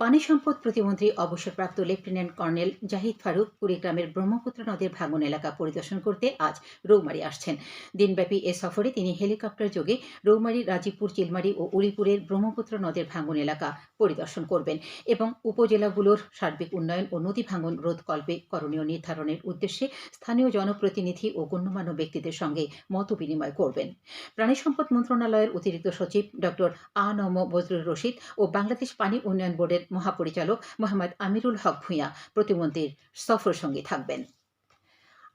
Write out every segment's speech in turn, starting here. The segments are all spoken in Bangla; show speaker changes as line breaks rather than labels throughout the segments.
পানি সম্পদ প্রতিমন্ত্রী অবসরপ্রাপ্ত লেফটেন্যান্ট কর্নেল জাহিদ ফারুক কুড়িগ্রামের ব্রহ্মপুত্র নদের ভাঙন এলাকা পরিদর্শন করতে আজ রৌমারী আসছেন। দিনব্যাপী এ সফরে তিনি হেলিকপ্টার যোগে রৌমারী, রাজীবপুর, চিলমারি ও উলিপুরের ব্রহ্মপুত্র নদের ভাঙন এলাকা পরিদর্শন করবেন এবং উপজেলাগুলোর সার্বিক উন্নয়ন ও নদী ভাঙন রোধকল্পে করণীয় নির্ধারণের উদ্দেশ্যে স্থানীয় জনপ্রতিনিধি ও গণ্যমান্য ব্যক্তিদের সঙ্গে মত বিনিময় করবেন। প্রাণী সম্পদ মন্ত্রণালয়ের অতিরিক্ত সচিব ডক্টর আ নম বজরুল রশিদ ও বাংলাদেশ পানি উন্নয়ন বোর্ডের মহাপরিচালক মোহাম্মদ আমিরুল হক ভূঁইয়া প্রতিমন্ত্রীর সফর সঙ্গে থাকবেন।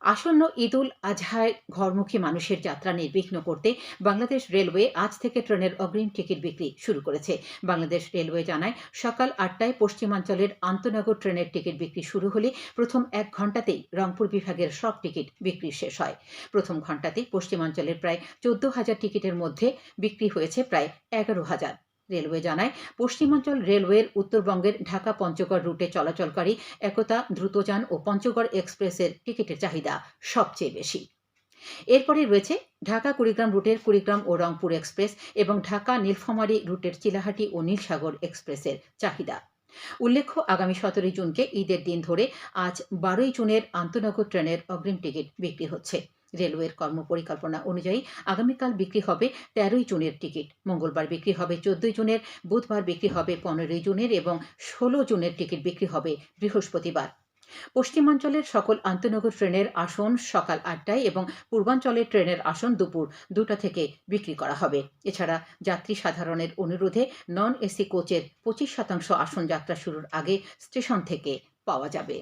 আসন্ন ঈদুল আজহায় ঘরমুখী মানুষের যাত্রা নির্বিঘ্ন করতে বাংলাদেশ রেলওয়ে আজ থেকে ট্রেনের অগ্রিম টিকিট বিক্রি শুরু করেছে। বাংলাদেশ রেলওয়ে জানায়, সকাল আটটায় পশ্চিমাঞ্চলের আন্তনগর ট্রেনের টিকিট বিক্রি শুরু হলে প্রথম এক ঘন্টাতেই রংপুর বিভাগের সব টিকিট বিক্রি শেষ হয়। প্রথম ঘন্টাতেই পশ্চিমাঞ্চলের প্রায় চোদ্দ হাজার টিকিটের মধ্যে বিক্রি হয়েছে প্রায় এগারো হাজার। রেলওয়ে জানায়, পশ্চিমাঞ্চল রেলওয়ের উত্তরবঙ্গের ঢাকা পঞ্চগড় রুটে চলাচলকারী একতা, দ্রুতযান ও পঞ্চগড় এক্সপ্রেসের টিকিটের চাহিদা সবচেয়ে বেশি। এরপরে রয়েছে ঢাকা কুড়িগ্রাম রুটের কুড়িগ্রাম ও রংপুর এক্সপ্রেস এবং ঢাকা নীলফামারী রুটের চিলাহাটি ও নীলসাগর এক্সপ্রেসের চাহিদা। উল্লেখ্য, আগামী সতেরোই জুনকে ঈদের দিন ধরে আজ বারোই জুনের আন্তনগর ট্রেনের অগ্রিম টিকিট বিক্রি হচ্ছে। রেলওয়ের কর্মপরিকল্পনা অনুযায়ী আগামীকাল বিক্রি হবে তেরোই জুনের টিকিট। মঙ্গলবার বিক্রি হবে চোদ্দই জুনের, বুধবার বিক্রি হবে পনেরোই জুনের এবং ষোলো জুনের টিকিট বিক্রি হবে বৃহস্পতিবার। পশ্চিমাঞ্চলের সকল আন্তনগর ট্রেনের আসন সকাল আটটায় এবং পূর্বাঞ্চলের ট্রেনের আসন দুপুর দুটা থেকে বিক্রি করা হবে। এছাড়া যাত্রী সাধারণের অনুরোধে নন এসি কোচের পঁচিশ শতাংশ আসন যাত্রা শুরুর আগে স্টেশন থেকে পাওয়া যাবে।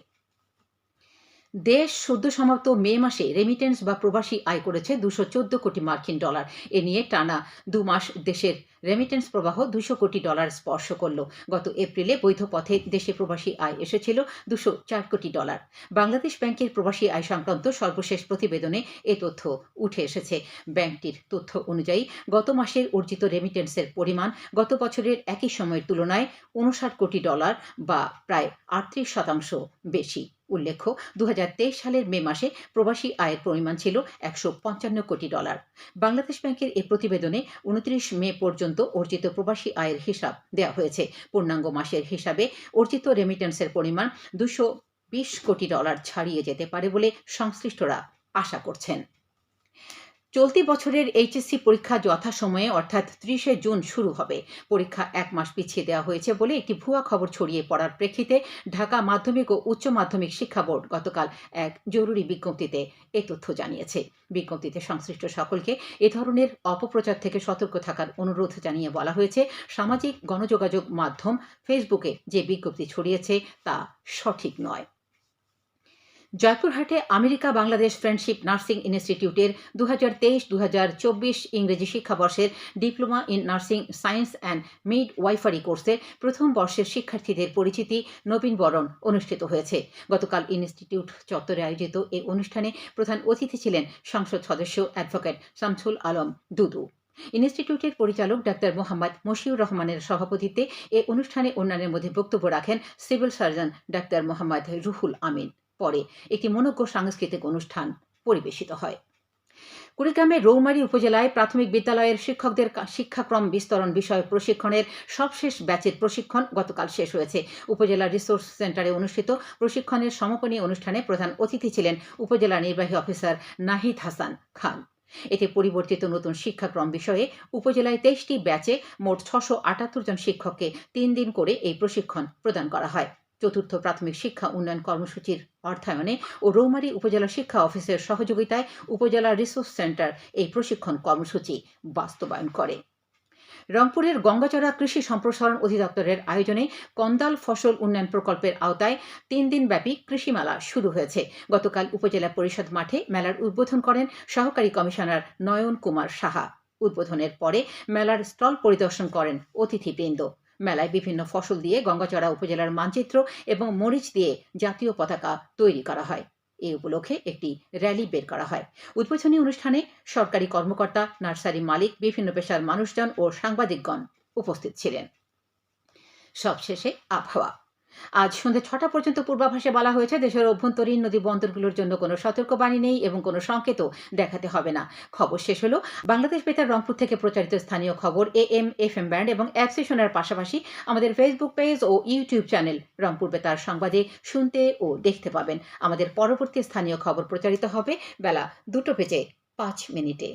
দেশ সদ্য সমাপ্ত মে মাসে রেমিটেন্স বা প্রবাসী আয় করেছে দুশো চোদ্দ কোটি মার্কিন ডলার। এ নিয়ে টানা দু মাস দেশের রেমিটেন্স প্রবাহ দুশো কোটি ডলার স্পর্শ করল। গত এপ্রিলে বৈধ পথে দেশে প্রবাসী আয় এসেছিল দুশো চার কোটি ডলার। বাংলাদেশ ব্যাংকের প্রবাসী আয় সংক্রান্ত সর্বশেষ প্রতিবেদনে এ তথ্য উঠে এসেছে। ব্যাংকটির তথ্য অনুযায়ী, গত মাসের অর্জিত রেমিটেন্সের পরিমাণ গত বছরের একই সময়ের তুলনায় উনষাট কোটি ডলার বা প্রায় আটত্রিশ শতাংশ বেশি। উল্লেখ্য দু হাজার তেইশ সালের মে মাসে প্রবাসী আয়ের পরিমাণ ছিল একশো পঞ্চান্ন কোটি ডলার। বাংলাদেশ ব্যাংকের এ প্রতিবেদনে উনত্রিশ মে পর্যন্ত অর্জিত প্রবাসী আয়ের হিসাব দেওয়া হয়েছে। পূর্ণাঙ্গ মাসের হিসাবে অর্জিত রেমিটেন্সের পরিমাণ দুশো বিশ কোটি ডলার ছাড়িয়ে যেতে পারে বলে সংশ্লিষ্টরা আশা করছেন। চলতি বছরের এইচএসসি পরীক্ষা যথাসময়ে, অর্থাৎ ত্রিশে জুন শুরু হবে। পরীক্ষা এক মাস পিছিয়ে দেওয়া হয়েছে বলে একটি ভুয়া খবর ছড়িয়ে পড়ার প্রেক্ষিতে ঢাকা মাধ্যমিক ও উচ্চ মাধ্যমিক শিক্ষা বোর্ড গতকাল এক জরুরি বিজ্ঞপ্তিতে এ তথ্য জানিয়েছে। বিজ্ঞপ্তিতে সংশ্লিষ্ট সকলকে এ ধরনের অপপ্রচার থেকে সতর্ক থাকার অনুরোধ জানিয়ে বলা হয়েছে। সামাজিক গণযোগাযোগ মাধ্যম ফেসবুকে যে বিজ্ঞপ্তি ছড়িয়েছে তা সঠিক নয়। জয়পুরহাটে আমেরিকা বাংলাদেশ ফ্রেন্ডশিপ নার্সিং ইনস্টিটিউটের দু হাজার তেইশ দু হাজার চব্বিশ ইংরেজি শিক্ষাবর্ষের diploma in nursing science and midwifery কোর্সের প্রথম বর্ষের শিক্ষার্থীদের পরিচিতি নবীনবরণ অনুষ্ঠিত হয়েছে। গতকাল ইনস্টিটিউট চত্বরে আয়োজিত এই অনুষ্ঠানে প্রধান অতিথি ছিলেন সংসদ সদস্য অ্যাডভোকেট শামসুল আলম দুদু। ইনস্টিটিউটের পরিচালক ডাক্তার মোহাম্মদ মশিউর রহমানের সভাপতিত্বে এ অনুষ্ঠানে অন্যান্যের মধ্যে বক্তব্য রাখেন civil surgeon doctor Mohammad Ruhul Amin. পরে একটি মনোজ্ঞ সাংস্কৃতিক অনুষ্ঠান পরিবেশিত হয়। কুড়িগ্রামের রৌমারী উপজেলায় প্রাথমিক বিদ্যালয়ের শিক্ষকদের শিক্ষাক্রম বিস্তরণ বিষয়ে প্রশিক্ষণের সবশেষ ব্যাচের প্রশিক্ষণ গতকাল শেষ হয়েছে। উপজেলা রিসোর্স সেন্টারে অনুষ্ঠিত প্রশিক্ষণের সমাপনী অনুষ্ঠানে প্রধান অতিথি ছিলেন উপজেলা নির্বাহী অফিসার নাহিদ হাসান খান। এতে পরিবর্তিত নতুন শিক্ষাক্রম বিষয়ে উপজেলায় তেইশটি ব্যাচে মোট ছশো আটাত্তর জন শিক্ষককে তিন দিন করে এই প্রশিক্ষণ প্রদান করা হয়। চতুর্থ প্রাথমিক শিক্ষা উন্নয়ন কর্মসূচির অর্থায়নে ও রৌমারী উপজেলা শিক্ষা অফিসের সহযোগিতায় উপজেলা রিসোর্স সেন্টার এই প্রশিক্ষণ কর্মসূচি বাস্তবায়ন করে। রংপুরের গঙ্গাচড়া কৃষি সম্প্রসারণ অধিদপ্তরের আয়োজনে কন্দাল ফসল উন্নয়ন প্রকল্পের আওতায় তিন দিনব্যাপী কৃষি মেলা শুরু হয়েছে। গতকাল উপজেলা পরিষদ মাঠে মেলার উদ্বোধন করেন সহকারী কমিশনার নয়ন কুমার সাহা। উদ্বোধনের পরে মেলার স্টল পরিদর্শন করেন অতিথিবৃন্দ। মেলায় বিভিন্ন ফসল দিয়ে গঙ্গাচড়া উপজেলার মানচিত্র এবং মরিচ দিয়ে জাতীয় পতাকা তৈরি করা হয়। এই উপলক্ষে একটি র্যালি বের করা হয়। উদ্বোধনী অনুষ্ঠানে সরকারি কর্মকর্তা, নার্সারি মালিক, বিভিন্ন পেশার মানুষজন ও সাংবাদিকগণ উপস্থিত ছিলেন। সবশেষে আবহাওয়া। আজ সন্ধ্যে ছটা পর্যন্ত পূর্বাভাসে বলা হয়েছে, দেশের অভ্যন্তরীণ নদী বন্দরগুলোর জন্য কোনো সতর্কবাণী নেই এবং কোনো সংকেতও দেখাতে হবে না। খবর শেষ হলো, বাংলাদেশ বেতার রংপুর থেকে প্রচারিত স্থানীয় খবর A M F M band এবং অ্যাপসে শোনার পাশাপাশি আমাদের ফেসবুক পেজ ও ইউটিউব চ্যানেল রংপুর বেতার সংবাদে শুনতে ও দেখতে পাবেন। আমাদের পরবর্তী স্থানীয় খবর প্রচারিত হবে বেলা দুটো বেজে পাঁচ মিনিটে।